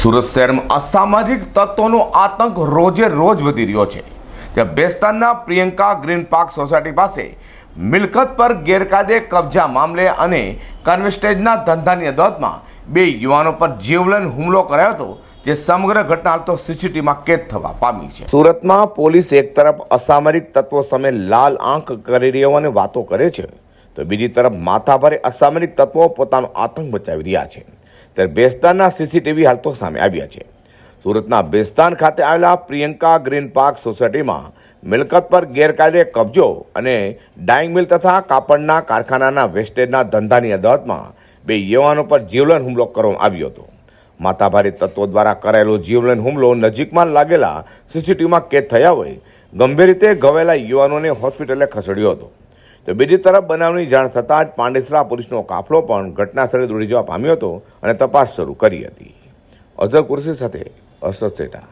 સુરત શહેરમાં અસામાજિક તત્વોનો આતંક રોજે રોજ વધી રહ્યો છે. ત્યાં બેસ્તાનના પ્રિયંકા ગ્રીન પાર્ક સોસાયટી પાસે મિલકત પર ગેરકાયદે કબજા મામલે અને કન્વેસ્ટેજના ધંધાની અદાલતમાં બે યુવાનો પર જીવલેણ હુમલો કરાયો હતો, જે સમગ્ર ઘટના હાલ તો સીસીટીવીમાં કેદ થવા પામી છે. સુરતમાં પોલીસ એક તરફ અસામરિક તત્વો સામે લાલ આંખ કરી રહી હોવાની વાતો કરે છે, તો બીજી તરફ માથાભારે અસામરિક તત્વો પોતાનો આતંક બચાવી રહ્યા છે. ત્યારે બેસ્તાનના સીસીટીવી હાલ તો સામે આવ્યા છે. સુરતના બેસ્તાન ખાતે આવેલા પ્રિયંકા ગ્રીન પાર્ક સોસાયટીમાં મિલકત પર ગેરકાયદે કબજો અને ડાઇંગ મિલ તથા કાપડના કારખાનાના વેસ્ટેજના ધંધાની અદાલતમાં બે યુવાનો પર જીવલેણ હુમલો કરવામાં આવ્યો હતો. માતાભારી તત્વો દ્વારા કરાયેલો જીવલેણ હુમલો નજીકમાં લાગેલા સીસીટીવીમાં કેદ થયા હોય ગંભીર રીતે ઘવાયેલા યુવાનોને હોસ્પિટલે ખસેડ્યો હતો. તો બીજી તરફ બનાવની જાણ થતાં જ પાંડેસરા પોલીસનો કાફલો પણ ઘટના સ્થળે દોડી જવા પામ્યો હતો અને તપાસ શરૂ કરી હતી. અઝર કુરશી સાથે અસર સેઠા.